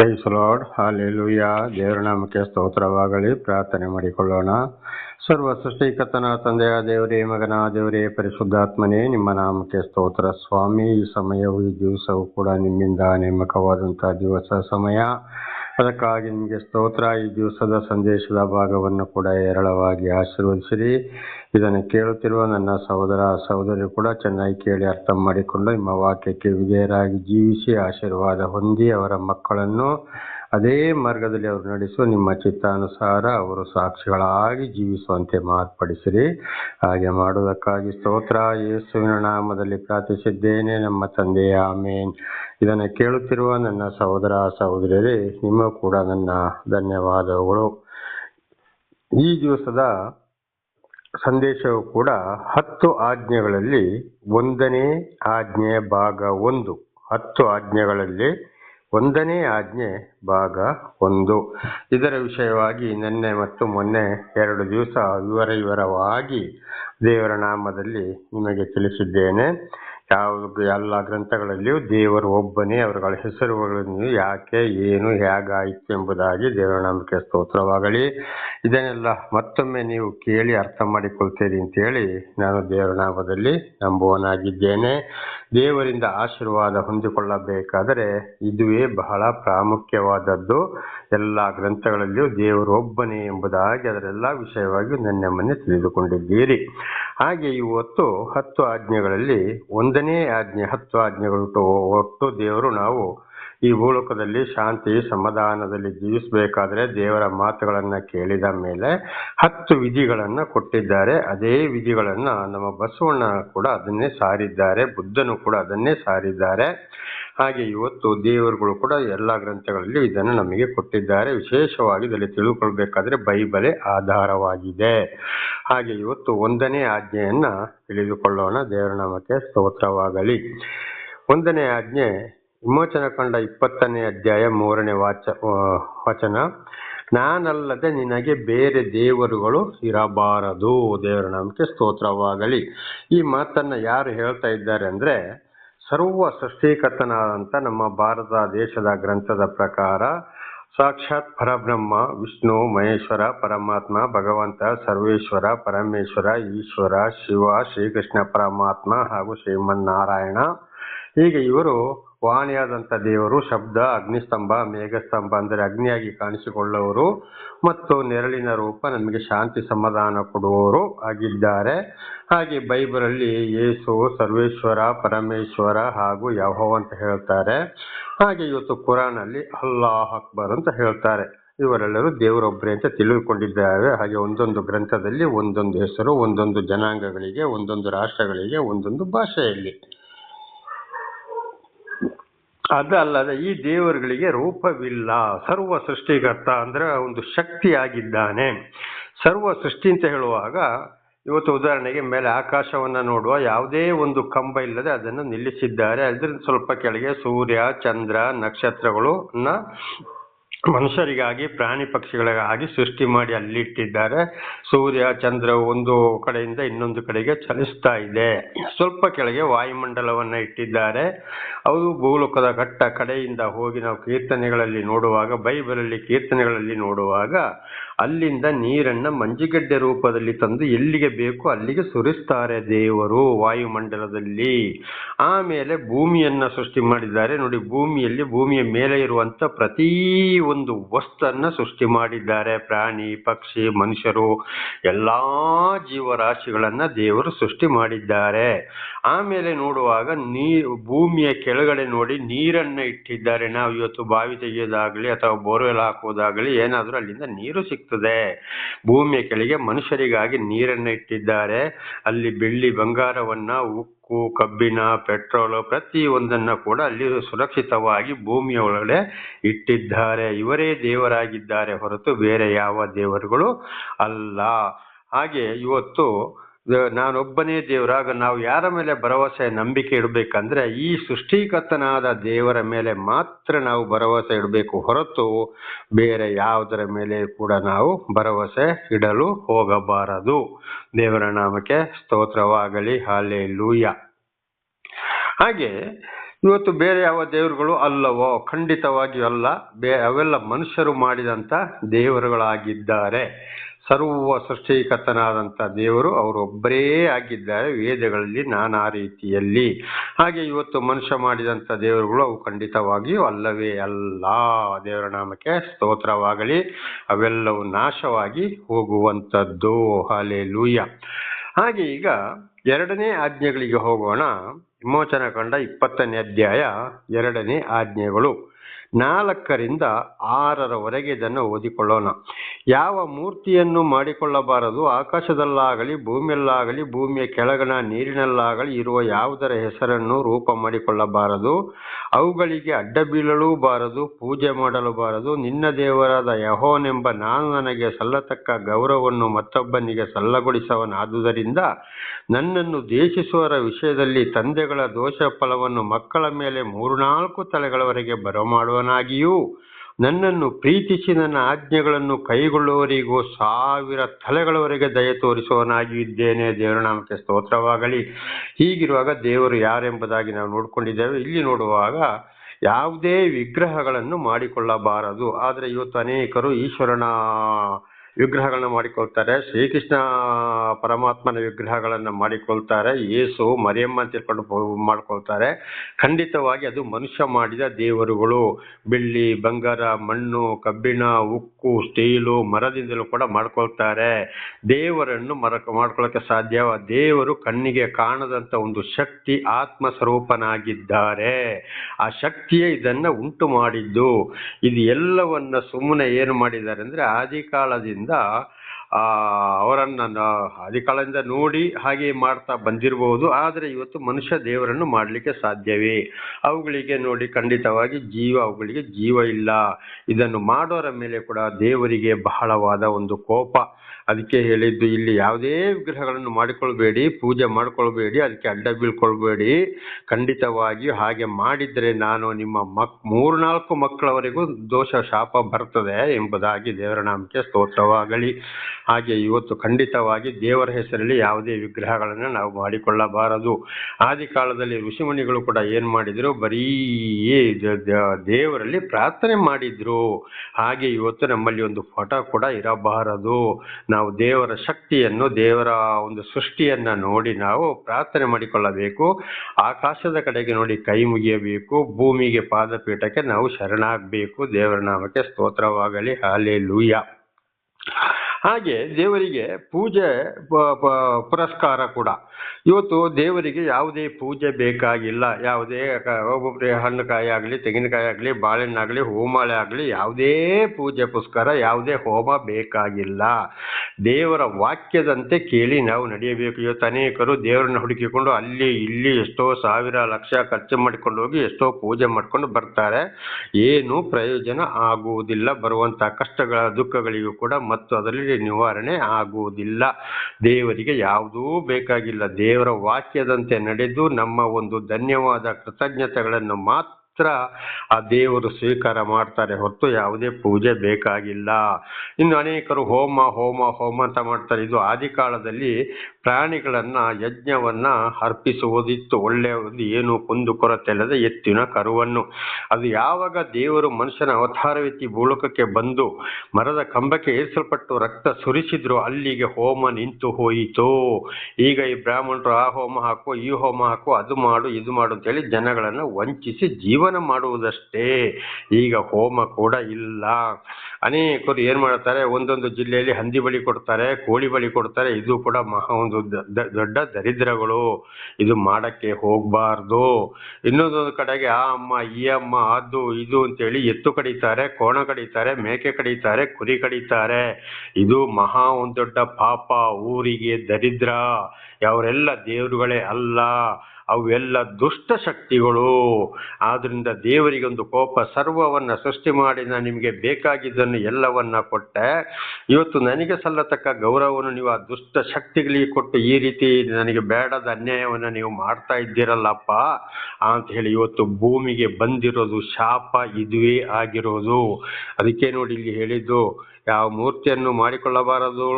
Price lord hallelujah ದೇವರ ನಾಮಕ್ಕೆ ಸ್ತೋತ್ರವಾಗಲಿ. ಪ್ರಾರ್ಥನೆ ಮಾಡಿಕೊಳ್ಳೋಣ. ಸರ್ವ ಸೃಷ್ಟಿಕತನ ತಂದೆಯ ದೇವರೇ, ಮಗನ ದೇವರೇ, ಪರಿಶುದ್ಧಾತ್ಮನೇ, ನಿಮ್ಮ ನಾಮಕ್ಕೆ ಸ್ತೋತ್ರ. ಸ್ವಾಮಿ, ಈ ಸಮಯವು, ಈ ದಿವಸವು ಕೂಡ ನಿಮ್ಮಿಂದ ನೇಮಕವಾದಂತಹ ದಿವಸ, ಸಮಯ. ಅದಕ್ಕಾಗಿ ನಿಮಗೆ ಸ್ತೋತ್ರ. ಈ ದಿವಸದ ಸಂದೇಶದ ಭಾಗವನ್ನು ಕೂಡ ಹೇರಳವಾಗಿ ಆಶೀರ್ವದಿಸಿರಿ. ಇದನ್ನು ಕೇಳುತ್ತಿರುವ ನನ್ನ ಸಹೋದರ ಸಹೋದರಿ ಕೂಡ ಚೆನ್ನಾಗಿ ಕೇಳಿ ಅರ್ಥ ಮಾಡಿಕೊಂಡು ನಿಮ್ಮ ವಾಕ್ಯಕ್ಕೆ ವಿಧೇಯರಾಗಿ ಜೀವಿಸಿ ಆಶೀರ್ವಾದ ಹೊಂದಿ ಅವರ ಮಕ್ಕಳನ್ನು ಅದೇ ಮಾರ್ಗದಲ್ಲಿ ಅವರು ನಡೆಸುವ ನಿಮ್ಮ ಚಿತ್ತಾನುಸಾರ ಅವರು ಸಾಕ್ಷಿಗಳಾಗಿ ಜೀವಿಸುವಂತೆ ಮಾರ್ಪಡಿಸಿರಿ. ಹಾಗೆ ಮಾಡುವುದಕ್ಕಾಗಿ ಸ್ತೋತ್ರ. ಯೇಸುವಿನ ನಾಮದಲ್ಲಿ ಪ್ರಾರ್ಥಿಸಿದ್ದೇನೆ ನಮ್ಮ ತಂದೆಯ. ಆಮೇನ್. ಇದನ್ನು ಕೇಳುತ್ತಿರುವ ನನ್ನ ಸಹೋದರ ಸಹೋದರಿಯರೇ, ನಿಮ್ಮ ಕೂಡ ನನ್ನ ಧನ್ಯವಾದಗಳು. ಈ ದಿವಸದ ಸಂದೇಶವು ಕೂಡ ಹತ್ತು ಆಜ್ಞೆಗಳಲ್ಲಿ ಒಂದನೇ ಆಜ್ಞೆ ಭಾಗ ಒಂದು. ಹತ್ತು ಆಜ್ಞೆಗಳಲ್ಲಿ ಒಂದನೇ ಆಜ್ಞೆ ಭಾಗ ಒಂದು. ಇದರ ವಿಷಯವಾಗಿ ನಿನ್ನೆ ಮತ್ತು ಮೊನ್ನೆ ಎರಡು ದಿವಸ ವಿವರ ವಿವರವಾಗಿ ದೇವರ ನಾಮದಲ್ಲಿ ನಿಮಗೆ ತಿಳಿಸಿದ್ದೇನೆ. ಯಾವ ಎಲ್ಲ ಗ್ರಂಥಗಳಲ್ಲಿಯೂ ದೇವರು ಒಬ್ಬನೇ, ಅವರುಗಳ ಹೆಸರುಗಳನ್ನು ಯಾಕೆ, ಏನು, ಹೇಗಾಯಿತು ಎಂಬುದಾಗಿ ದೇವರ ನಂಬಿಕೆ ಸ್ತೋತ್ರವಾಗಲಿ. ಇದನ್ನೆಲ್ಲ ಮತ್ತೊಮ್ಮೆ ನೀವು ಕೇಳಿ ಅರ್ಥ ಮಾಡಿಕೊಳ್ತೀರಿ ಅಂತೇಳಿ ನಾನು ದೇವರ ನಾಮದಲ್ಲಿ ನಂಬುವನಾಗಿದ್ದೇನೆ ದೇವರಿಂದ ಆಶೀರ್ವಾದ ಹೊಂದಿಕೊಳ್ಳಬೇಕಾದರೆ ಇದುವೇ ಬಹಳ ಪ್ರಾಮುಖ್ಯವಾದದ್ದು. ಎಲ್ಲ ಗ್ರಂಥಗಳಲ್ಲಿಯೂ ದೇವರು ಒಬ್ಬನೇ ಎಂಬುದಾಗಿ ಅದರೆಲ್ಲ ವಿಷಯವಾಗಿ ನನ್ನೆ ಮೊನ್ನೆ ತಿಳಿದುಕೊಂಡಿದ್ದೀರಿ. ಹಾಗೆ ಇವತ್ತು ಹತ್ತು ಆಜ್ಞೆಗಳಲ್ಲಿ ಒಂದನೇ ಆಜ್ಞೆ, ಹತ್ತು ಆಜ್ಞೆಗಳು ಒಟ್ಟು ದೇವರು ನಾವು ಈ ಭೂಲೋಕದಲ್ಲಿ ಶಾಂತಿ, ಸಮಾಧಾನದಲ್ಲಿ ಜೀವಿಸಬೇಕಾದ್ರೆ ದೇವರ ಮಾತುಗಳನ್ನು ಕೇಳಿದ ಮೇಲೆ ಹತ್ತು ವಿಧಿಗಳನ್ನು ಕೊಟ್ಟಿದ್ದಾರೆ. ಅದೇ ವಿಧಿಗಳನ್ನು ನಮ್ಮ ಬಸವಣ್ಣ ಕೂಡ ಅದನ್ನೇ ಸಾರಿದ್ದಾರೆ, ಬುದ್ಧನು ಕೂಡ ಅದನ್ನೇ ಸಾರಿದ್ದಾರೆ. ಹಾಗೆ ಇವತ್ತು ದೇವರುಗಳು ಕೂಡ ಎಲ್ಲ ಗ್ರಂಥಗಳಲ್ಲಿ ಇದನ್ನು ನಮಗೆ ಕೊಟ್ಟಿದ್ದಾರೆ. ವಿಶೇಷವಾಗಿ ಇದರಲ್ಲಿ ತಿಳ್ಕೊಳ್ಬೇಕಾದ್ರೆ ಬೈಬಲೇ ಆಧಾರವಾಗಿದೆ. ಹಾಗೆ ಇವತ್ತು ಒಂದನೇ ಆಜ್ಞೆಯನ್ನ ತಿಳಿದುಕೊಳ್ಳೋಣ. ದೇವರ ನಾಮಕ್ಕೆ ಸ್ತೋತ್ರವಾಗಲಿ. ಒಂದನೇ ಆಜ್ಞೆ, ವಿಮೋಚನ ಕಂಡ ಇಪ್ಪತ್ತನೇ ಅಧ್ಯಾಯ ಮೂರನೇ ವಾಚ ವಚನ. ನಾನಲ್ಲದೆ ನಿನಗೆ ಬೇರೆ ದೇವರುಗಳು ಇರಬಾರದು. ದೇವರ ನಾಮಕ್ಕೆ ಸ್ತೋತ್ರವಾಗಲಿ. ಈ ಮಾತನ್ನ ಯಾರು ಹೇಳ್ತಾ ಇದ್ದಾರೆ ಅಂದ್ರೆ ಸರ್ವ ಸೃಷ್ಟಿಕರ್ತನಾದಂಥ ನಮ್ಮ ಭಾರತ ದೇಶದ ಗ್ರಂಥದ ಪ್ರಕಾರ ಸಾಕ್ಷಾತ್ ಪರಬ್ರಹ್ಮ, ವಿಷ್ಣು, ಮಹೇಶ್ವರ, ಪರಮಾತ್ಮ, ಭಗವಂತ, ಸರ್ವೇಶ್ವರ, ಪರಮೇಶ್ವರ, ಈಶ್ವರ, ಶಿವ, ಶ್ರೀಕೃಷ್ಣ, ಪರಮಾತ್ಮ ಹಾಗೂ ಶ್ರೀಮನ್ನಾರಾಯಣ. ಹೀಗೆ ಇವರು ವಾಣಿಯಾದಂಥ ದೇವರು ಶಬ್ದ, ಅಗ್ನಿಸ್ತಂಭ, ಮೇಘಸ್ತಂಭ ಅಂದರೆ ಅಗ್ನಿಯಾಗಿ ಕಾಣಿಸಿಕೊಳ್ಳುವವರು ಮತ್ತು ನೆರಳಿನ ರೂಪ ನಮಗೆ ಶಾಂತಿ ಸಮಾಧಾನ ಕೊಡುವವರು ಆಗಿದ್ದಾರೆ. ಹಾಗೆ ಬೈಬಲಲ್ಲಿ ಯೇಸು, ಸರ್ವೇಶ್ವರ, ಪರಮೇಶ್ವರ ಹಾಗೂ ಯಹೋ ಅಂತ ಹೇಳ್ತಾರೆ. ಹಾಗೆ ಇವತ್ತು ಕುರಾನಲ್ಲಿ ಅಲ್ಲಾಹ್ ಅಕ್ಬರ್ ಅಂತ ಹೇಳ್ತಾರೆ. ಇವರೆಲ್ಲರೂ ದೇವರೊಬ್ಬರೇ ಅಂತ ತಿಳಿದುಕೊಂಡಿದ್ದಾರೆ. ಹಾಗೆ ಒಂದೊಂದು ಗ್ರಂಥದಲ್ಲಿ ಒಂದೊಂದು ಹೆಸರು, ಒಂದೊಂದು ಜನಾಂಗಗಳಿಗೆ, ಒಂದೊಂದು ರಾಷ್ಟ್ರಗಳಿಗೆ, ಒಂದೊಂದು ಭಾಷೆಯಲ್ಲಿ. ಅದಲ್ಲದೆ ಈ ದೇವರುಗಳಿಗೆ ರೂಪವಿಲ್ಲ. ಸರ್ವ ಸೃಷ್ಟಿಕರ್ತ ಅಂದ್ರೆ ಒಂದು ಶಕ್ತಿಯಾಗಿದ್ದಾನೆ. ಸರ್ವ ಸೃಷ್ಟಿ ಅಂತ ಹೇಳುವಾಗ ಇವತ್ತು ಉದಾಹರಣೆಗೆ ಮೇಲೆ ಆಕಾಶವನ್ನ ನೋಡುವ ಯಾವುದೇ ಒಂದು ಕಂಬ ಇಲ್ಲದೆ ಅದನ್ನು ನಿಲ್ಲಿಸಿದ್ದಾರೆ. ಅದರಿಂದ ಸ್ವಲ್ಪ ಕೆಳಗೆ ಸೂರ್ಯ, ಚಂದ್ರ ನಕ್ಷತ್ರಗಳು ಮನುಷ್ಯರಿಗಾಗಿ, ಪ್ರಾಣಿ ಪಕ್ಷಿಗಳಿಗಾಗಿ ಸೃಷ್ಟಿ ಮಾಡಿ ಅಲ್ಲಿಟ್ಟಿದ್ದಾರೆ. ಸೂರ್ಯ, ಚಂದ್ರ ಒಂದು ಕಡೆಯಿಂದ ಇನ್ನೊಂದು ಕಡೆಗೆ ಚಲಿಸ್ತಾ ಇದೆ. ಸ್ವಲ್ಪ ಕೆಳಗೆ ವಾಯುಮಂಡಲವನ್ನು ಇಟ್ಟಿದ್ದಾರೆ. ಅವರು ಭೂಲೋಕದ ಘಟ್ಟ ಕಡೆಯಿಂದ ಹೋಗಿ ನಾವು ಕೀರ್ತನೆಗಳಲ್ಲಿ ನೋಡುವಾಗ, ಬೈಬಲಲ್ಲಿ ಕೀರ್ತನೆಗಳಲ್ಲಿ ನೋಡುವಾಗ, ಅಲ್ಲಿಂದ ನೀರನ್ನ ಮಂಜುಗಡ್ಡೆ ರೂಪದಲ್ಲಿ ತಂದು ಎಲ್ಲಿಗೆ ಬೇಕು ಅಲ್ಲಿಗೆ ಸುರಿಸ್ತಾರೆ ದೇವರು ವಾಯುಮಂಡಲದಲ್ಲಿ. ಆಮೇಲೆ ಭೂಮಿಯನ್ನು ಸೃಷ್ಟಿ ಮಾಡಿದ್ದಾರೆ. ನೋಡಿ, ಭೂಮಿಯಲ್ಲಿ ಭೂಮಿಯ ಮೇಲೆ ಇರುವಂತ ಪ್ರತಿ ಒಂದು ವಸ್ತನ್ನ ಸೃಷ್ಟಿ ಮಾಡಿದ್ದಾರೆ. ಪ್ರಾಣಿ, ಪಕ್ಷಿ, ಮನುಷ್ಯರು, ಎಲ್ಲಾ ಜೀವರಾಶಿಗಳನ್ನ ದೇವರು ಸೃಷ್ಟಿ ಮಾಡಿದ್ದಾರೆ. ಆಮೇಲೆ ನೋಡುವಾಗ ನೀ, ಭೂಮಿಯ ಕೆಳಗಡೆ ನೋಡಿ ನೀರನ್ನ ಇಟ್ಟಿದ್ದಾರೆ. ನಾವು ಇವತ್ತು ಬಾವಿ ತೆಗೆಯೋದಾಗ್ಲಿ ಅಥವಾ ಬೋರ್ವೆಲ್ ಹಾಕುವುದಾಗ್ಲಿ ಏನಾದರೂ ಅಲ್ಲಿಂದ ನೀರು ಸಿಗ್ತದೆ. ಭೂಮಿಯ ಕೆಳಗೆ ಮನುಷ್ಯರಿಗಾಗಿ ನೀರನ್ನ ಇಟ್ಟಿದ್ದಾರೆ. ಅಲ್ಲಿ ಬೆಳ್ಳಿ ಬಂಗಾರವನ್ನ ಉಕ್ಕು ಕಬ್ಬಿಣ, ಪೆಟ್ರೋಲ್ ಪ್ರತಿ ಒಂದನ್ನ ಕೂಡ ಅಲ್ಲಿ ಸುರಕ್ಷಿತವಾಗಿ ಭೂಮಿಯ ಒಳಗಡೆ ಇಟ್ಟಿದ್ದಾರೆ. ಇವರೇ ದೇವರಾಗಿದ್ದಾರೆ ಹೊರತು ಬೇರೆ ಯಾವ ದೇವರುಗಳು ಅಲ್ಲ. ಹಾಗೆ ಇವತ್ತು ನಾನೊಬ್ಬನೇ ದೇವರಾಗ ನಾವು ಯಾರ ಮೇಲೆ ಭರವಸೆ, ನಂಬಿಕೆ ಇಡಬೇಕಂದ್ರೆ ಈ ಸೃಷ್ಟಿಕರ್ತನಾದ ದೇವರ ಮೇಲೆ ಮಾತ್ರ ನಾವು ಭರವಸೆ ಇಡಬೇಕು. ಹೊರತು ಬೇರೆ ಯಾವುದರ ಮೇಲೆ ಕೂಡ ನಾವು ಭರವಸೆ ಇಡಲು ಹೋಗಬಾರದು. ದೇವರ ನಾಮಕ್ಕೆ ಸ್ತೋತ್ರವಾಗಲಿ. ಹಾಲೆ ಲೂಯ ಹಾಗೆ ಇವತ್ತು ಬೇರೆ ಯಾವ ದೇವರುಗಳು ಅಲ್ಲವೋ? ಖಂಡಿತವಾಗಿಯೂ ಅಲ್ಲ. ಬೇ, ಅವೆಲ್ಲ ಮನುಷ್ಯರು ಮಾಡಿದಂಥ ದೇವರುಗಳಾಗಿದ್ದಾರೆ. ಸರ್ವ ಸೃಷ್ಟಿಕರ್ತನಾದಂಥ ದೇವರು ಅವರೊಬ್ಬರೇ ಆಗಿದ್ದಾರೆ. ವೇದಗಳಲ್ಲಿ ನಾನಾ ರೀತಿಯಲ್ಲಿ. ಹಾಗೆ ಇವತ್ತು ಮನುಷ್ಯ ಮಾಡಿದಂಥ ದೇವರುಗಳು ಅವು ಖಂಡಿತವಾಗಿಯೂ ಅಲ್ಲವೇ ಅಲ್ಲ. ದೇವರ ನಾಮಕ್ಕೆ ಸ್ತೋತ್ರವಾಗಲಿ, ಅವೆಲ್ಲವೂ ನಾಶವಾಗಿ ಹೋಗುವಂಥದ್ದು. ಹಾಲೆ ಲೂಯ ಹಾಗೆ ಈಗ ಎರಡನೇ ಆಜ್ಞೆಗಳಿಗೆ ಹೋಗೋಣ. ವಿಮೋಚನ ಕಂಡ ಇಪ್ಪತ್ತನೇ ಅಧ್ಯಾಯ ಎರಡನೇ ಆಜ್ಞೆಗಳು. ನಾಲ್ಕರಿಂದ ಆರರವರೆಗೆ ಇದನ್ನು ಓದಿಕೊಳ್ಳೋಣ. ಯಾವ ಮೂರ್ತಿಯನ್ನು ಮಾಡಿಕೊಳ್ಳಬಾರದು? ಆಕಾಶದಲ್ಲಾಗಲಿ, ಭೂಮಿಯಲ್ಲಾಗಲಿ, ಭೂಮಿಯ ಕೆಳಗಣ ನೀರಿನಲ್ಲಾಗಲಿ ಇರುವ ಯಾವುದರ ಹೆಸರನ್ನು ರೂಪ ಮಾಡಿಕೊಳ್ಳಬಾರದು? ಅವುಗಳಿಗೆ ಅಡ್ಡ ಬೀಳಲೂ ಬಾರದು ಪೂಜೆ ಮಾಡಲು ಬಾರದು ನಿನ್ನ ದೇವರಾದ ಯಹೋನೆಂಬ ನಾನು ನನಗೆ ಸಲ್ಲತಕ್ಕ ಗೌರವವನ್ನು ಮತ್ತೊಬ್ಬನಿಗೆ ಸಲ್ಲಗೊಳಿಸವನಾದುದರಿಂದ ನನ್ನನ್ನು ದೇಶಿಸುವರ ವಿಷಯದಲ್ಲಿ ತಂದೆಗಳ ದೋಷ ಫಲವನ್ನು ಮಕ್ಕಳ ಮೇಲೆ ಮೂರ್ನಾಲ್ಕು ತಲೆಗಳವರೆಗೆ ಬರಮಾಡುವನಾಗಿಯೂ ನನ್ನನ್ನು ಪ್ರೀತಿಸಿ ನನ್ನ ಆಜ್ಞೆಗಳನ್ನು ಕೈಗೊಳ್ಳುವವರಿಗೂ ಸಾವಿರ ತಲೆಗಳವರೆಗೆ ದಯ ತೋರಿಸುವನಾಗಿ ಇದ್ದೇನೆ ದೇವರ ನಾಮಕ್ಕೆ ಸ್ತೋತ್ರವಾಗಲಿ. ಹೀಗಿರುವಾಗ ದೇವರು ಯಾರೆಂಬುದಾಗಿ ನಾವು ನೋಡಿಕೊಂಡಿದ್ದೇವೆ. ಇಲ್ಲಿ ನೋಡುವಾಗ ಯಾವುದೇ ವಿಗ್ರಹಗಳನ್ನು ಮಾಡಿಕೊಳ್ಳಬಾರದು. ಆದರೆ ಇವತ್ತು ಅನೇಕರು ಈಶ್ವರನ ವಿಗ್ರಹಗಳನ್ನ ಮಾಡಿಕೊಳ್ತಾರೆ. ಶ್ರೀಕೃಷ್ಣ ಪರಮಾತ್ಮನ ವಿಗ್ರಹಗಳನ್ನು ಮಾಡಿಕೊಳ್ತಾರೆ. ಯೇಸು ಮರಿಯಮ್ಮ ಅಂತ ತಿಳ್ಕೊಂಡು ಮಾಡ್ಕೊಳ್ತಾರೆ. ಖಂಡಿತವಾಗಿ ಅದು ಮನುಷ್ಯ ಮಾಡಿದ ದೇವರುಗಳು. ಬೆಳ್ಳಿ, ಬಂಗಾರ, ಮಣ್ಣು, ಕಬ್ಬಿಣ, ಉಕ್ಕು, ಸ್ಟೀಲು, ಮರದಿಂದಲೂ ಕೂಡ ಮಾಡ್ಕೊಳ್ತಾರೆ. ದೇವರನ್ನು ಮರ ಮಾಡ್ಕೊಳ್ಳೋಕೆ ಸಾಧ್ಯ. ದೇವರು ಕಣ್ಣಿಗೆ ಕಾಣದಂತ ಒಂದು ಶಕ್ತಿ ಆತ್ಮ ಸ್ವರೂಪನಾಗಿದ್ದಾರೆ ಆ ಶಕ್ತಿಯೇ ಇದನ್ನ ಉಂಟು ಮಾಡಿದ್ದು. ಇದು ಎಲ್ಲವನ್ನ ಸುಮ್ಮನೆ ಏನು ಮಾಡಿದ್ದಾರೆ ಅಂದ್ರೆ, ಆದಿ ಕಾಲದಿಂದ ಆ ಅವರನ್ನ ಆದಿಕಾಲದಿಂದ ಆದಿ ನೋಡಿ ಹಾಗೆ ಮಾಡ್ತಾ ಬಂದಿರಬಹುದು ಆದರೆ ಇವತ್ತು ಮನುಷ್ಯ ದೇವರನ್ನು ಮಾಡಲಿಕ್ಕೆ ಸಾಧ್ಯವೇ? ಅವುಗಳಿಗೆ ನೋಡಿ ಖಂಡಿತವಾಗಿ ಜೀವ, ಅವುಗಳಿಗೆ ಜೀವ ಇಲ್ಲ. ಇದನ್ನು ಮಾಡೋರ ಮೇಲೆ ಕೂಡ ದೇವರಿಗೆ ಬಹಳವಾದ ಒಂದು ಕೋಪ. ಅದಕ್ಕೆ ಹೇಳಿದ್ದು, ಇಲ್ಲಿ ಯಾವುದೇ ವಿಗ್ರಹಗಳನ್ನು ಮಾಡಿಕೊಳ್ಬೇಡಿ, ಪೂಜೆ ಮಾಡಿಕೊಳ್ಬೇಡಿ, ಅದಕ್ಕೆ ಅಡ್ಡ ಬೀಳ್ಕೊಳ್ಬೇಡಿ. ಖಂಡಿತವಾಗಿ ಹಾಗೆ ಮಾಡಿದರೆ ನಾನು ನಿಮ್ಮ ಮಕ್, ಮೂರ್ನಾಲ್ಕು ಮಕ್ಕಳವರೆಗೂ ದೋಷ ಶಾಪ ಬರ್ತದೆ ಎಂಬುದಾಗಿ ದೇವರ ನಾಮಕ್ಕೆ ಸ್ತೋತ್ರವಾಗಲಿ. ಹಾಗೆ ಇವತ್ತು ಖಂಡಿತವಾಗಿ ದೇವರ ಹೆಸರಲ್ಲಿ ಯಾವುದೇ ವಿಗ್ರಹಗಳನ್ನು ನಾವು ಮಾಡಿಕೊಳ್ಳಬಾರದು. ಆದಿ ಕಾಲದಲ್ಲಿ ಋಷಿಮುನಿಗಳು ಕೂಡ ಏನು ಮಾಡಿದ್ರು? ಬರೀ ದೇವರಲ್ಲಿ ಪ್ರಾರ್ಥನೆ ಮಾಡಿದ್ರು. ಹಾಗೆ ಇವತ್ತು ನಮ್ಮಲ್ಲಿ ಒಂದು ಫೋಟೋ ಕೂಡ ಇರಬಾರದು. ನಾವು ದೇವರ ಶಕ್ತಿಯನ್ನು, ದೇವರ ಒಂದು ಸೃಷ್ಟಿಯನ್ನು ನೋಡಿ ನಾವು ಪ್ರಾರ್ಥನೆ ಮಾಡಿಕೊಳ್ಳಬೇಕು. ಆಕಾಶದ ಕಡೆಗೆ ನೋಡಿ ಕೈ ಮುಗಿಯಬೇಕು. ಭೂಮಿಗೆ ಪಾದಪೀಠಕ್ಕೆ ನಾವು ಶರಣಾಗಬೇಕು. ದೇವರ ನಾಮಕ್ಕೆ ಸ್ತೋತ್ರವಾಗಲಿ. ಹಾಲೆ ಲೂಯ ಹಾಗೆ ದೇವರಿಗೆ ಪೂಜೆ ಪುರಸ್ಕಾರ ಕೂಡ. ಇವತ್ತು ದೇವರಿಗೆ ಯಾವುದೇ ಪೂಜೆ ಬೇಕಾಗಿಲ್ಲ. ಯಾವುದೇ ಒಬ್ಬೊಬ್ರಿಗೆ ಹಣ್ಣುಕಾಯಿ ಆಗಲಿ, ತೆಂಗಿನಕಾಯಿ ಆಗಲಿ, ಬಾಳೆಹಣ್ಣಾಗಲಿ ಹೂಮಾಳೆ ಆಗಲಿ, ಯಾವುದೇ ಪೂಜೆ ಪುರಸ್ಕಾರ, ಯಾವುದೇ ಹೋಮ ಬೇಕಾಗಿಲ್ಲ. ದೇವರ ವಾಕ್ಯದಂತೆ ಕೇಳಿ ನಾವು ನಡೆಯಬೇಕು. ಇವತ್ತು ಅನೇಕರು ದೇವರನ್ನ ಹುಡುಕಿಕೊಂಡು ಅಲ್ಲಿ ಇಲ್ಲಿ ಎಷ್ಟೋ ಸಾವಿರ ಲಕ್ಷ ಖರ್ಚು ಮಾಡಿಕೊಂಡು ಹೋಗಿ ಎಷ್ಟೋ ಪೂಜೆ ಮಾಡ್ಕೊಂಡು ಬರ್ತಾರೆ. ಏನು ಪ್ರಯೋಜನ ಆಗುವುದಿಲ್ಲ. ಬರುವಂತಹ ಕಷ್ಟಗಳ, ದುಃಖಗಳಿಗೂ ಕೂಡ ಮತ್ತು ಅದರಲ್ಲಿ ನಿವಾರಣೆ ಆಗುವುದಿಲ್ಲ. ದೇವರಿಗೆ ಯಾವುದೂ ಬೇಕಾಗಿಲ್ಲ. ದೇವರ ವಾಕ್ಯದಂತೆ ನಡೆದು ನಮ್ಮ ಒಂದು ಧನ್ಯವಾದ ಕೃತಜ್ಞತೆಗಳನ್ನು ಮಾತ್ರ ಆ ದೇವರು ಸ್ವೀಕಾರ ಮಾಡ್ತಾರೆ. ಹೊರತು ಯಾವುದೇ ಪೂಜೆ ಬೇಕಾಗಿಲ್ಲ. ಇನ್ನು ಅನೇಕರು ಹೋಮ ಹೋಮ ಹೋಮ ಅಂತ ಮಾಡ್ತಾರೆ. ಇದು ಆದಿ ಕಾಲದಲ್ಲಿ ಪ್ರಾಣಿಗಳನ್ನ ಯಜ್ಞವನ್ನ ಅರ್ಪಿಸುವುದಿತ್ತು. ಒಳ್ಳೆಯ ಒಂದು ಏನು? ಕುಂದು ಕೊರತೆ ಇಲ್ಲದೆ ಎತ್ತಿನ ಕರುವನ್ನು. ಅದು ಯಾವಾಗ ದೇವರು ಮನುಷ್ಯನ ಅವತಾರವೆತ್ತಿ ಭೂಲೋಕಕ್ಕೆ ಬಂದು ಮರದ ಕಂಬಕ್ಕೆ ಏರಿಸಲ್ಪಟ್ಟು ರಕ್ತ ಸುರಿಸಿದ್ರು ಅಲ್ಲಿಗೆ ಹೋಮ ನಿಂತು ಹೋಯಿತು. ಈಗ ಈ ಬ್ರಾಹ್ಮಣರು ಆ ಹೋಮ ಹಾಕು, ಈ ಹೋಮ ಹಾಕು, ಅದು ಮಾಡು, ಇದು ಮಾಡು ಅಂತೇಳಿ ಜನಗಳನ್ನು ವಂಚಿಸಿ ಜೀವನ ಮಾಡುವುದಷ್ಟೇ. ಈಗ ಹೋಮ ಕೂಡ ಇಲ್ಲ. ಅನೇಕರು ಏನ್ ಮಾಡ್ತಾರೆ ಒಂದೊಂದು ಜಿಲ್ಲೆಯಲ್ಲಿ ಹಂದಿ ಬಳಿ ಕೊಡ್ತಾರೆ, ಕೋಳಿ ಬಳಿ ಕೊಡ್ತಾರೆ. ಇದು ಕೂಡ ಮಹಾ ಒಂದು ದೊಡ್ಡ ದರಿದ್ರಗಳು. ಇದು ಮಾಡಕ್ಕೆ ಹೋಗ್ಬಾರ್ದು. ಇನ್ನೊಂದೊಂದು ಕಡೆಗೆ, ಆ ಅಮ್ಮ, ಈ ಅಮ್ಮ, ಅದು, ಇದು ಅಂತೇಳಿ ಎತ್ತು ಕಡಿತಾರೆ, ಕೋಣ ಕಡಿತಾರೆ, ಮೇಕೆ ಕಡಿತಾರೆ, ಕುರಿ ಕಡಿತಾರೆ. ಇದು ಮಹಾ ಒಂದು ದೊಡ್ಡ ಪಾಪ. ಊರಿಗೆ ದರಿದ್ರ. ಅವರೆಲ್ಲ ದೇವರುಗಳೇ ಅಲ್ಲ. ಅವೆಲ್ಲ ದುಷ್ಟ ಶಕ್ತಿಗಳು. ಆದ್ದರಿಂದ ದೇವರಿಗೆ ಒಂದು ಕೋಪ ಸರ್ವವನ್ನು ಸೃಷ್ಟಿ ಮಾಡಿ ನಾನು ನಿಮಗೆ ಬೇಕಾಗಿದ್ದನ್ನು ಎಲ್ಲವನ್ನ ಕೊಟ್ಟೆ. ಇವತ್ತು ನನಗೆ ಸಲ್ಲತಕ್ಕ ಗೌರವವನ್ನು ನೀವು ಆ ದುಷ್ಟ ಶಕ್ತಿಗಳಿಗೆ ಕೊಟ್ಟು ಈ ರೀತಿ ನನಗೆ ಬೇಡದ ಅನ್ಯಾಯವನ್ನು ನೀವು ಮಾಡ್ತಾ ಇದ್ದೀರಲ್ಲಪ್ಪ ಅಂತ ಹೇಳಿ ಇವತ್ತು ಭೂಮಿಗೆ ಬಂದಿರೋದು ಶಾಪ ಇದುವೇ ಆಗಿರೋದು. ಅದಕ್ಕೆ ನೋಡಿ ಇಲ್ಲಿ ಹೇಳಿದ್ದು, ಯಾವ ಮೂರ್ತಿಯನ್ನು ಮಾಡಿಕೊಳ್ಳಬಾರದು.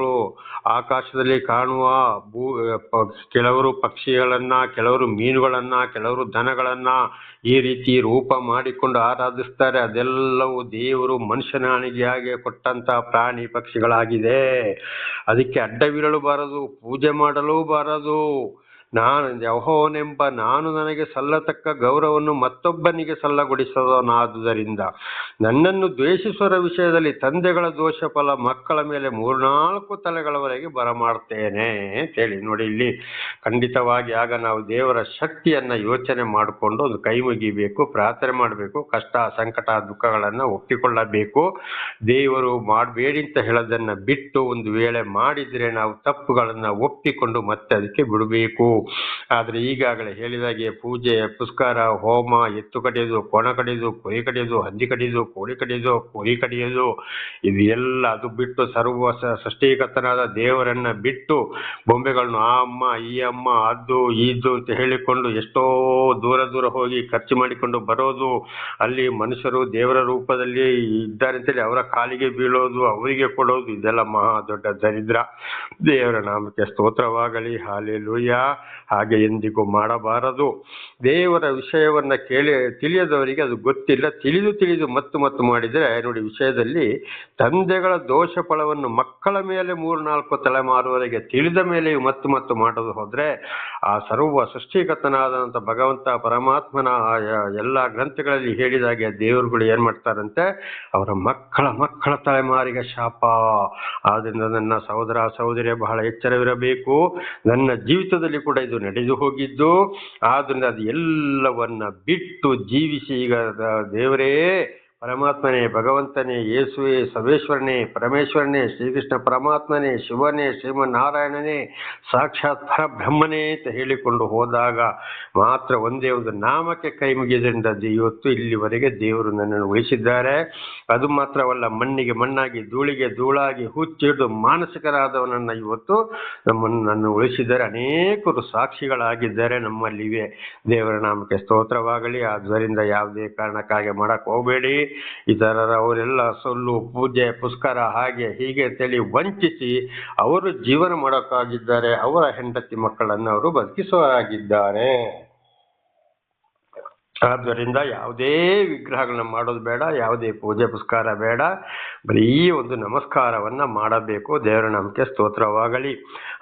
ಆಕಾಶದಲ್ಲಿ ಕಾಣುವ ಭೂ ಕೆಲವರು ಪಕ್ಷಿಗಳನ್ನ, ಕೆಲವರು ಮೀನುಗಳನ್ನ ಕೆಲವರು ದನಗಳನ್ನ ಈ ರೀತಿ ರೂಪ ಮಾಡಿಕೊಂಡು ಆರಾಧಿಸ್ತಾರೆ. ಅದೆಲ್ಲವೂ ದೇವರು ಮನುಷ್ಯನಾಣಿಗೆಯಾಗಿ ಕೊಟ್ಟಂತ ಪ್ರಾಣಿ ಪಕ್ಷಿಗಳಾಗಿದೆ ಅದಕ್ಕೆ ಅಡ್ಡವಿರಲು ಬಾರದು ಪೂಜೆ ಮಾಡಲೂ ಬಾರದು ನಾನು ಯಹೋವನೆಂಬ ನಾನು ನನಗೆ ಸಲ್ಲತಕ್ಕ ಗೌರವವನ್ನು ಮತ್ತೊಬ್ಬನಿಗೆ ಸಲ್ಲಗೊಡಿಸೋನಾದುದರಿಂದ ನನ್ನನ್ನು ದ್ವೇಷಿಸುವ ವಿಷಯದಲ್ಲಿ ತಂದೆಗಳ ದೋಷ ಫಲ ಮಕ್ಕಳ ಮೇಲೆ ಮೂರ್ನಾಲ್ಕು ತಲೆಗಳವರೆಗೆ ಬರಮಾಡ್ತೇನೆ ಅಂತೇಳಿ ನೋಡಿ ಇಲ್ಲಿ ಖಂಡಿತವಾಗಿ ಆಗ ನಾವು ದೇವರ ಶಕ್ತಿಯನ್ನ ಯೋಚನೆ ಮಾಡಿಕೊಂಡು ಒಂದು ಕೈ ಮುಗಿಬೇಕು, ಪ್ರಾರ್ಥನೆ ಮಾಡಬೇಕು, ಕಷ್ಟ, ಸಂಕಟ, ದುಃಖಗಳನ್ನು ಒಪ್ಪಿಕೊಳ್ಳಬೇಕು. ದೇವರು ಮಾಡಬೇಡಿ ಅಂತ ಹೇಳೋದನ್ನ ಬಿಟ್ಟು ಒಂದು ವೇಳೆ ಮಾಡಿದ್ರೆ ನಾವು ತಪ್ಪುಗಳನ್ನು ಒಪ್ಪಿಕೊಂಡು ಮತ್ತೆ ಅದಕ್ಕೆ ಬಿಡಬೇಕು. ಆದ್ರೆ ಈಗಾಗಲೇ ಹೇಳಿದಾಗೆ ಪೂಜೆ ಪುಸ್ಕಾರ ಹೋಮ, ಎತ್ತು ಕಡಿಯೋದು, ಕೋಣ ಕಡಿಯೋದು, ಕುರಿ ಕಡಿಯೋದು, ಹಂದಿ ಕಡಿಯೋದು, ಕೋಳಿ ಕಡಿಯೋದು, ಕುರಿ ಕಡಿಯೋದು ಇದು ಎಲ್ಲ ಅದು ಬಿಟ್ಟು ಸರ್ವ ಸೃಷ್ಟಿಕರ್ತನಾದ ದೇವರನ್ನ ಬಿಟ್ಟು ಬೊಂಬೆಗಳನ್ನು ಆ ಅಮ್ಮ, ಈ ಅಮ್ಮ, ಅದು, ಇದು ಅಂತ ಹೇಳಿಕೊಂಡು ಎಷ್ಟೋ ದೂರ ದೂರ ಹೋಗಿ ಖರ್ಚು ಮಾಡಿಕೊಂಡು ಬರೋದು, ಅಲ್ಲಿ ಮನುಷ್ಯರು ದೇವರ ರೂಪದಲ್ಲಿ ಇದ್ದಾರೆ ಅಂತೇಳಿ ಅವರ ಕಾಲಿಗೆ ಬೀಳೋದು, ಅವರಿಗೆ ಕೊಡೋದು, ಇದೆಲ್ಲ ಮಹಾ ದೊಡ್ಡ ದರಿದ್ರ. ದೇವರ ನಾಮಕ್ಕೆ ಸ್ತೋತ್ರವಾಗಲಿ ಹಾಲೆಲೂಯ ಹಾಗೆ ಎಂದಿಗೂ ಮಾಡಬಾರದು. ದೇವರ ವಿಷಯವನ್ನ ಕೇಳಿ, ತಿಳಿಯದವರಿಗೆ ಅದು ಗೊತ್ತಿಲ್ಲ. ತಿಳಿದು ತಿಳಿದು ಮತ್ತು ಮತ್ತು ಮಾಡಿದರೆ, ನೋಡಿ ವಿಷಯದಲ್ಲಿ ತಂದೆಗಳ ದೋಷ ಫಲವನ್ನು ಮಕ್ಕಳ ಮೇಲೆ ಮೂರ್ನಾಲ್ಕು ತಲೆಮಾರುವರೆಗೆ ತಿಳಿದ ಮೇಲೆಯೂ ಮತ್ತು ಮತ್ತು ಮಾಡೋದು ಹೋದರೆ, ಆ ಸರ್ವ ಸೃಷ್ಟಿಕರ್ತನಾದಂಥ ಭಗವಂತ ಪರಮಾತ್ಮನ ಎಲ್ಲ ಗ್ರಂಥಗಳಲ್ಲಿ ಹೇಳಿದಾಗೆ ದೇವರುಗಳು ಏನು ಮಾಡ್ತಾರಂತೆ? ಅವರ ಮಕ್ಕಳ ಮಕ್ಕಳ ತಲೆಮಾರಿಗೆ ಶಾಪ. ಆದ್ದರಿಂದ ನನ್ನ ಸಹೋದರ ಸಹೋದರಿಯ ಬಹಳ ಎಚ್ಚರವಿರಬೇಕು. ನನ್ನ ಜೀವಿತದಲ್ಲಿ ಕೂಡ ಇದು ನಡೆದು ಹೋಗಿದ್ದು ಆದ್ರಿಂದ ಅದು ಎಲ್ಲವನ್ನ ಬಿಟ್ಟು ಜೀವಿಸಿ ಈಗ ದೇವರೇ ಪರಮಾತ್ಮನೇ, ಭಗವಂತನೇ, ಯೇಸುವೆ ಸರ್ವೇಶ್ವರನೇ ಪರಮೇಶ್ವರನೇ, ಶ್ರೀಕೃಷ್ಣ ಪರಮಾತ್ಮನೇ, ಶಿವನೇ, ಶ್ರೀಮನ್ನಾರಾಯಣನೇ, ಸಾಕ್ಷಾತ್ ಪರಬ್ರಹ್ಮನೇ ಅಂತ ಹೇಳಿಕೊಂಡು ಹೋದಾಗ ಮಾತ್ರ ಒಂದೇ ಒಂದು ನಾಮಕ್ಕೆ ಕೈ ಮುಗಿದ್ರಿಂದ ಇವತ್ತು ಇಲ್ಲಿವರೆಗೆ ದೇವರು ನನ್ನನ್ನು ಉಳಿಸಿದ್ದಾರೆ. ಅದು ಮಾತ್ರವಲ್ಲ, ಮಣ್ಣಿಗೆ ಮಣ್ಣಾಗಿ, ಧೂಳಿಗೆ ಧೂಳಾಗಿ, ಹುಚ್ಚಿಡಿದು ಮಾನಸಿಕರಾದವನನ್ನು ಇವತ್ತು ನಮ್ಮನ್ನು ನನ್ನ ಉಳಿಸಿದ್ದಾರೆ. ಅನೇಕರು ಸಾಕ್ಷಿಗಳಾಗಿದ್ದಾರೆ, ನಮ್ಮಲ್ಲಿವೆ. ದೇವರ ನಾಮಕ್ಕೆ ಸ್ತೋತ್ರವಾಗಲಿ. ಆದ್ದರಿಂದ ಯಾವುದೇ ಕಾರಣಕ್ಕಾಗಿ ಮಾಡಕ್ಕೆ ಹೋಗಬೇಡಿ. ಇತರರ ಅವರೆಲ್ಲ ಸೊಲ್ಲು, ಪೂಜೆ ಪುಸ್ಕರ ಹಾಗೆ ಹೀಗೆ ತಳಿ ವಂಚಿಸಿ ಅವರು ಜೀವನ ಮಾಡೋಕ್ಕಾಗಿದ್ದಾರೆ, ಅವರ ಹೆಂಡತಿ ಮಕ್ಕಳನ್ನು ಅವರು ಬದುಕಿಸುವರಾಗಿದ್ದಾರೆ ಆದ್ದರಿಂದ ಯಾವುದೇ ವಿಗ್ರಹಗಳನ್ನ ಮಾಡೋದು ಬೇಡ, ಯಾವುದೇ ಪೂಜೆ ಪುಸ್ಕಾರ ಬೇಡ, ಬರೀ ಒಂದು ನಮಸ್ಕಾರವನ್ನ ಮಾಡಬೇಕು, ದೇವರ ನಮಗೆ ಸ್ತೋತ್ರವಾಗಲಿ.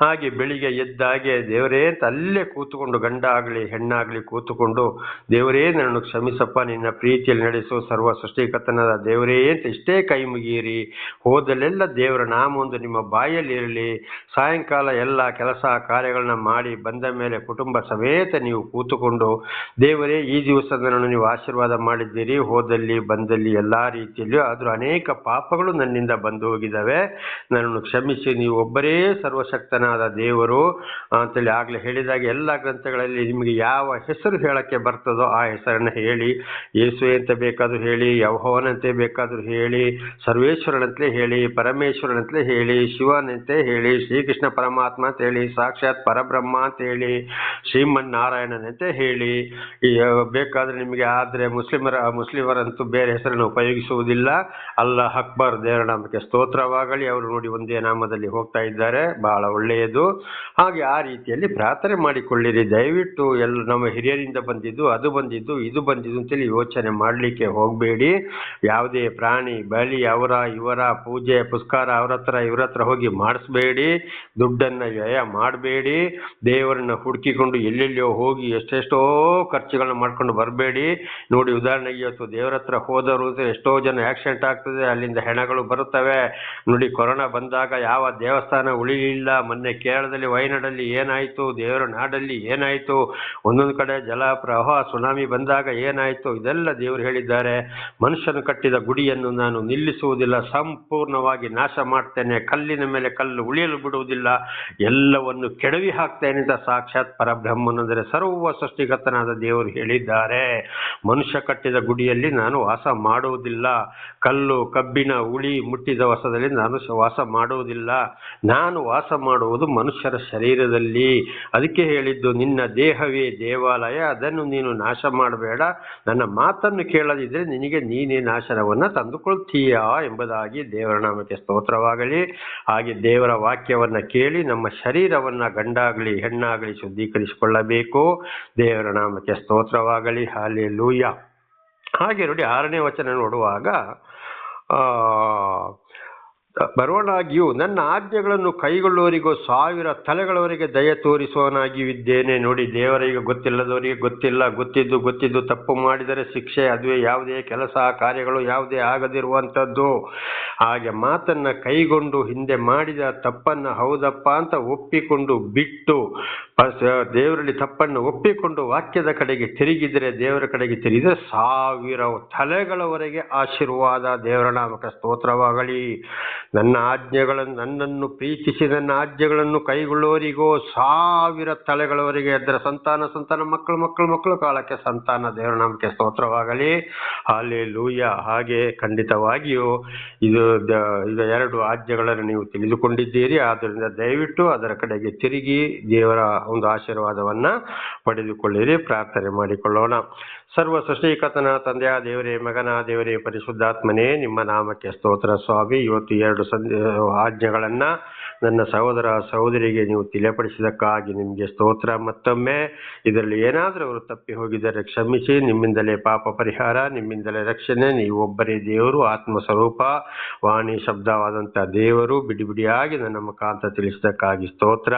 ಹಾಗೆ ಬೆಳಿಗ್ಗೆ ಎದ್ದಾಗೆ ದೇವರೇ ಅಲ್ಲೇ ಕೂತುಕೊಂಡು ಗಂಡ ಆಗಲಿ ಹೆಣ್ಣಾಗಲಿ ಕೂತುಕೊಂಡು, ದೇವರೇ ನನ್ನನ್ನು ಕ್ಷಮಿಸಪ್ಪ, ನಿನ್ನ ಪ್ರೀತಿಯಲ್ಲಿ ನಡೆಸು, ಸರ್ವ ಸೃಷ್ಟಿಕರ್ತನದ ದೇವರೇ ಅಂತ ಇಷ್ಟೇ ಕೈ ಮುಗಿಯಿರಿ. ಹೋದಲ್ಲೆಲ್ಲ ದೇವರ ನಾಮ ಒಂದು ನಿಮ್ಮ ಬಾಯಲ್ಲಿ ಇರಲಿ. ಸಾಯಂಕಾಲ ಎಲ್ಲ ಕೆಲಸ ಕಾರ್ಯಗಳನ್ನ ಮಾಡಿ ಬಂದ ಮೇಲೆ ಕುಟುಂಬ ಸಮೇತ ನೀವು ಕೂತುಕೊಂಡು, ದೇವರೇ ಈ ದಿವಸ ನನ್ನನ್ನು ನೀವು ಆಶೀರ್ವಾದ ಮಾಡಿದ್ದೀರಿ ಹೋದಲ್ಲಿ ಬಂದಲ್ಲಿ ಎಲ್ಲ ರೀತಿಯಲ್ಲಿಯೂ ಆದರೂ ಅನೇಕ ಪಾಪಗಳು ನನ್ನಿಂದ ಬಂದು ಹೋಗಿದ್ದಾವೆ. ನನ್ನನ್ನು ಕ್ಷಮಿಸಿ ನೀವು ಒಬ್ಬರೇ ಸರ್ವಶಕ್ತನಾದ ದೇವರು ಅಂತೇಳಿ ಆಗಲೇ ಹೇಳಿದಾಗ ಎಲ್ಲ ಗ್ರಂಥಗಳಲ್ಲಿ ನಿಮಗೆ ಯಾವ ಹೆಸರು ಹೇಳಕ್ಕೆ ಬರ್ತದೋ ಆ ಹೆಸರನ್ನು ಹೇಳಿ ಯೇಸು ಅಂತ ಬೇಕಾದರೂ ಹೇಳಿ ಯಹೋವನಂತೆ ಬೇಕಾದರೂ ಹೇಳಿ ಸರ್ವೇಶ್ವರನಂತಲೇ ಹೇಳಿ ಪರಮೇಶ್ವರನಂತಲೇ ಹೇಳಿ ಶಿವನಂತೆ ಹೇಳಿ ಶ್ರೀಕೃಷ್ಣ ಪರಮಾತ್ಮ ಅಂತ ಹೇಳಿ ಸಾಕ್ಷಾತ್ ಪರಬ್ರಹ್ಮ ಅಂತ ಹೇಳಿ ಶ್ರೀಮನ್ನಾರಾಯಣನಂತೆ ಹೇಳಿ ಈ, ಆ, ಬೇಕಾದ್ರೆ ನಿಮಗೆ ಆದರೆ ಮುಸ್ಲಿಮರ, ಮುಸ್ಲಿಮರಂತೂ ಬೇರೆ ಹೆಸರನ್ನು ಉಪಯೋಗಿಸುವುದಿಲ್ಲ. ಅಲ್ಲ ಅಕ್ಬರ್, ದೇವರ ನಾಮಕ್ಕೆ ಸ್ತೋತ್ರವಾಗಲಿ. ಅವರು ನೋಡಿ ಒಂದೇ ನಾಮದಲ್ಲಿ ಹೋಗ್ತಾ ಇದ್ದಾರೆ. ಬಹಳ ಒಳ್ಳೆಯದು. ಹಾಗೆ ಆ ರೀತಿಯಲ್ಲಿ ಪ್ರಾರ್ಥನೆ ಮಾಡಿಕೊಳ್ಳಿರಿ. ದಯವಿಟ್ಟು ಎಲ್ಲ ನಮ್ಮ ಹಿರಿಯರಿಂದ ಬಂದಿದ್ದು, ಅದು ಬಂದಿದ್ದು, ಇದು ಬಂದಿದ್ದು ಅಂತೇಳಿ ಯೋಚನೆ ಮಾಡಲಿಕ್ಕೆ ಹೋಗಬೇಡಿ. ಯಾವುದೇ ಪ್ರಾಣಿ, ಬಲಿ, ಅವರ, ಇವರ, ಪೂಜೆ, ಪುಸ್ಕಾರ, ಅವರ ಹತ್ರ, ಇವರ ಹತ್ರ ಹೋಗಿ ಮಾಡಿಸ್ಬೇಡಿ. ದುಡ್ಡನ್ನ ವ್ಯಯ ಮಾಡಬೇಡಿ. ದೇವರನ್ನ ಹುಡುಕಿಕೊಂಡು ಎಲ್ಲೆಲ್ಲಿಯೋ ಹೋಗಿ ಎಷ್ಟೆಷ್ಟೋ ಖರ್ಚುಗಳನ್ನ ಮಾಡ್ಕೊಂಡು ಬರಬೇಡಿ ನೋಡಿ ಉದಾಹರಣೆಗೆ ಇವತ್ತು ದೇವರ ಹತ್ರ ಎಷ್ಟೋ ಜನ ಆಕ್ಸಿಡೆಂಟ್ ಆಗ್ತದೆ, ಅಲ್ಲಿಂದ ಹೆಣಗಳು ಬರುತ್ತವೆ. ನೋಡಿ ಕೊರೋನಾ ಬಂದಾಗ ಯಾವ ದೇವಸ್ಥಾನ ಉಳಿಲಿಲ್ಲ. ಮೊನ್ನೆ ಕೇರಳದಲ್ಲಿ, ವಯನಾಡಲ್ಲಿ ಏನಾಯಿತು? ದೇವರ ನಾಡಲ್ಲಿ ಏನಾಯಿತು? ಒಂದೊಂದು ಕಡೆ ಜಲ ಪ್ರವಾಹ ಸುನಾಮಿ ಬಂದಾಗ ಏನಾಯಿತು? ಇದೆಲ್ಲ ದೇವರು ಹೇಳಿದ್ದಾರೆ. ಮನುಷ್ಯನು ಕಟ್ಟಿದ ಗುಡಿಯನ್ನು ನಾನು ನಿಲ್ಲಿಸುವುದಿಲ್ಲ. ಸಂಪೂರ್ಣವಾಗಿ ನಾಶ ಮಾಡ್ತೇನೆ. ಕಲ್ಲಿನ ಮೇಲೆ ಕಲ್ಲು ಉಳಿಯಲು ಬಿಡುವುದಿಲ್ಲ. ಎಲ್ಲವನ್ನು ಕೆಡವಿ ಹಾಕ್ತೇನೆ ಅಂತ ಸಾಕ್ಷಾತ್ ಪರಬ್ರಹ್ಮನಂದರೆ ಸರ್ವ ಸೃಷ್ಟಿಕರ್ತನಾದ ದೇವರು ಹೇಳಿದ್ದಾರೆ. ಹೇಳಿದ್ದಾರೆ ಮನುಷ್ಯ ಕಟ್ಟಿದ ಗುಡಿಯಲ್ಲಿ ನಾನು ವಾಸ ಮಾಡುವುದಿಲ್ಲ. ಕಲ್ಲು ಕಬ್ಬಿಣ ಉಳಿ ಮುಟ್ಟಿದ ವಸದಲ್ಲಿ ನಾನು ವಾಸ ಮಾಡುವುದಿಲ್ಲ. ನಾನು ವಾಸ ಮಾಡುವುದು ಮನುಷ್ಯರ ಶರೀರದಲ್ಲಿ. ಅದಕ್ಕೆ ಹೇಳಿದ್ದು, ನಿನ್ನ ದೇಹವೇ ದೇವಾಲಯ, ಅದನ್ನು ನೀನು ನಾಶ ಮಾಡಬೇಡ. ನನ್ನ ಮಾತನ್ನು ಕೇಳದಿದ್ದರೆ ನಿನಗೆ ನೀನೇ ನಾಶನವನ್ನು ತಂದುಕೊಳ್ತೀಯಾ ಎಂಬುದಾಗಿ ದೇವರ ನಾಮಕ್ಕೆ ಸ್ತೋತ್ರವಾಗಲಿ. ಹಾಗೆ ದೇವರ ವಾಕ್ಯವನ್ನ ಕೇಳಿ ನಮ್ಮ ಶರೀರವನ್ನು ಗಂಡಾಗಲಿ ಹೆಣ್ಣಾಗಲಿ ಶುದ್ಧೀಕರಿಸಿಕೊಳ್ಳಬೇಕು. ದೇವರ ನಾಮಕ್ಕೆ ಸ್ತೋತ್ರವಾಗಲಿ. ಹಾಲೆ ಲೂಯ ಹಾಗೆ ನೋಡಿ ಆರನೇ ವಚನ ನೋಡುವಾಗ ಆ ಬರುವನಾಗಿಯೂ ನನ್ನ ಆಜ್ಞೆಗಳನ್ನು ಕೈಗೊಳ್ಳುವವರಿಗೂ ಸಾವಿರ ತಲೆಗಳವರೆಗೆ ದಯ ತೋರಿಸುವವನಾಗಿಯೂ ಇದ್ದೇನೆ ನೋಡಿ, ದೇವರಿಗೆ ಗೊತ್ತಿಲ್ಲದವರಿಗೆ ಗೊತ್ತಿಲ್ಲ, ಗೊತ್ತಿದ್ದು ಗೊತ್ತಿದ್ದು ತಪ್ಪು ಮಾಡಿದರೆ ಶಿಕ್ಷೆ, ಅದುವೇ ಯಾವುದೇ ಕೆಲಸ, ಕಾರ್ಯಗಳು ಯಾವುದೇ ಆಗದಿರುವಂಥದ್ದು. ಹಾಗೆ ಮಾತನ್ನ ಕೈಗೊಂಡು ಹಿಂದೆ ಮಾಡಿದ ತಪ್ಪನ್ನ ಹೌದಪ್ಪ ಅಂತ ಒಪ್ಪಿಕೊಂಡು ಬಿಟ್ಟು ದೇವರಲ್ಲಿ ತಪ್ಪನ್ನು ಒಪ್ಪಿಕೊಂಡು ವಾಕ್ಯದ ಕಡೆಗೆ ತಿರುಗಿದರೆ, ದೇವರ ಕಡೆಗೆ ತಿರುಗಿದರೆ ಸಾವಿರ ತಲೆಗಳವರೆಗೆ ಆಶೀರ್ವಾದ, ದೇವರ ನಾಮಕ ಸ್ತೋತ್ರವಾಗಲಿ. ನನ್ನ ಆಜ್ಞೆಗಳನ್ನು ನನ್ನನ್ನು ಪ್ರೀತಿಸಿ ನನ್ನ ಆಜ್ಞೆಗಳನ್ನು ಕೈಗೊಳ್ಳುವವರಿಗೂ ಸಾವಿರ ತಲೆಗಳವರೆಗೆ ಅದರ ಸಂತಾನ ಸಂತಾನ, ಮಕ್ಕಳು ಮಕ್ಕಳು ಮಕ್ಕಳು ಕಾಲಕ್ಕೆ ಸಂತಾನ, ದೇವರ ನಾಮಕ್ಕೆ ಸ್ತೋತ್ರವಾಗಲಿ. ಹಾಲೆ ಲೂಯ ಹಾಗೆ ಖಂಡಿತವಾಗಿಯೂ ಇದು ಇದು ಎರಡು ಆಜ್ಞೆಗಳನ್ನು ನೀವು ತಿಳಿದುಕೊಂಡಿದ್ದೀರಿ ಆದ್ದರಿಂದ ದಯವಿಟ್ಟು ಅದರ ಕಡೆಗೆ ತಿರುಗಿ ದೇವರ ಒಂದು ಆಶೀರ್ವಾದವನ್ನು ಪಡೆದುಕೊಳ್ಳಿರಿ. ಪ್ರಾರ್ಥನೆ ಮಾಡಿಕೊಳ್ಳೋಣ. ಸರ್ವ ಸೃಷ್ಟಿಕತನ ತಂದೆಯ ದೇವರೇ, ಮಗನ ದೇವರೇ, ಪರಿಶುದ್ಧಾತ್ಮನೇ, ನಿಮ್ಮ ನಾಮಕ್ಕೆ ಸ್ತೋತ್ರ. ಸ್ವಾಮಿ, ಇವತ್ತು ಎರಡು ಸಂಧಿ, ಆಜ್ಞೆಗಳನ್ನು ನನ್ನ ಸಹೋದರ ಸಹೋದರಿಗೆ ನೀವು ತಿಳಿಯಪಡಿಸಿದಕ್ಕಾಗಿ ನಿಮಗೆ ಸ್ತೋತ್ರ. ಮತ್ತೊಮ್ಮೆ, ಇದರಲ್ಲಿ ಏನಾದರೂ ಅವರು ತಪ್ಪಿ ಹೋಗಿದ್ದರೆ, ಕ್ಷಮಿಸಿ. ನಿಮ್ಮಿಂದಲೇ ಪಾಪ ಪರಿಹಾರ, ನಿಮ್ಮಿಂದಲೇ ರಕ್ಷಣೆ. ನೀವು ಒಬ್ಬರೇ ದೇವರು ಆತ್ಮ ಸ್ವರೂಪ ವಾಣಿ ಶಬ್ದವಾದಂಥ ದೇವರು. ಬಿಡಿ ಬಿಡಿಯಾಗಿ ನನ್ನ ಮುಖಾಂತರ ತಿಳಿಸಿದಕ್ಕಾಗಿ ಸ್ತೋತ್ರ.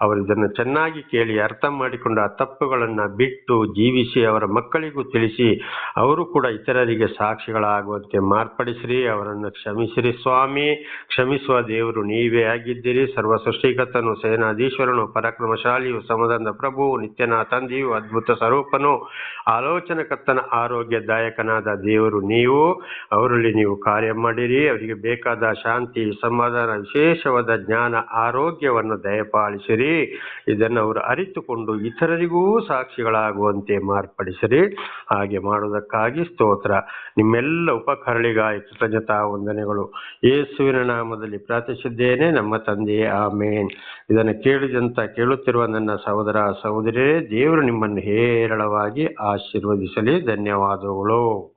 ಅವರು ಇದನ್ನು ಚೆನ್ನಾಗಿ ಕೇಳಿ ಅರ್ಥ ಮಾಡಿಕೊಂಡು ಆ ತಪ್ಪುಗಳನ್ನು ಬಿಟ್ಟು ಜೀವಿಸಿ ಅವರ ಮಕ್ಕಳಿಗೂ ತಿಳಿಸಿ, ಅವರು ಕೂಡ ಇತರರಿಗೆ ಸಾಕ್ಷಿಗಳಾಗುವಂತೆ ಮಾರ್ಪಡಿಸಿರಿ, ಅವರನ್ನು ಕ್ಷಮಿಸಿರಿ. ಸ್ವಾಮಿ, ಕ್ಷಮಿಸುವ ದೇವರು ನೀವೇ ಆಗಿದ್ದೀರಿ. ಸರ್ವ ಸೃಷ್ಟಿಕರ್ತನು, ಸೇನಾಧೀಶ್ವರನು, ಪರಾಕ್ರಮಶಾಲಿಯು ಸಮದಂದ ಪ್ರಭು ನಿತ್ಯನ ತಂದೆಯು, ಅದ್ಭುತ ಸ್ವರೂಪನು, ಆಲೋಚನಕರ್ತನ, ಆರೋಗ್ಯದಾಯಕನಾದ ದೇವರು ನೀವು. ಅವರಲ್ಲಿ ನೀವು ಕಾರ್ಯ ಮಾಡಿರಿ. ಅವರಿಗೆ ಬೇಕಾದ ಶಾಂತಿ, ಸಮಾಧಾನ, ವಿಶೇಷವಾದ ಜ್ಞಾನ, ಆರೋಗ್ಯವನ್ನು ದಯಪಾಲಿಸಿರಿ. ಇದನ್ನು ಅವರು ಅರಿತುಕೊಂಡು ಇತರರಿಗೂ ಸಾಕ್ಷಿಗಳಾಗುವಂತೆ ಮಾರ್ಪಡಿಸಿರಿ. ಹಾಗೆ ಮಾಡುವುದಕ್ಕಾಗಿ ಸ್ತೋತ್ರ. ನಿಮ್ಮೆಲ್ಲ ಉಪಕರಣಿಗಾಯಿ ಕೃತಜ್ಞತಾ ವಂದನೆಗಳು. ಯೇಸುವಿನ ನಾಮದಲ್ಲಿ ಪ್ರಾರ್ಥಿಸಿದ್ದೇನೆ, ನಮ್ಮ ತಂದೆಯೇ, ಆಮೇನ್. ಇದನ್ನು ಕೇಳಿದಂತ, ಕೇಳುತ್ತಿರುವ ನನ್ನ ಸಹೋದರ ಸಹೋದರಿಯೇ ದೇವರು ನಿಮ್ಮನ್ನು ಹೇರಳವಾಗಿ ಆಶೀರ್ವದಿಸಲಿ. ಧನ್ಯವಾದಗಳು.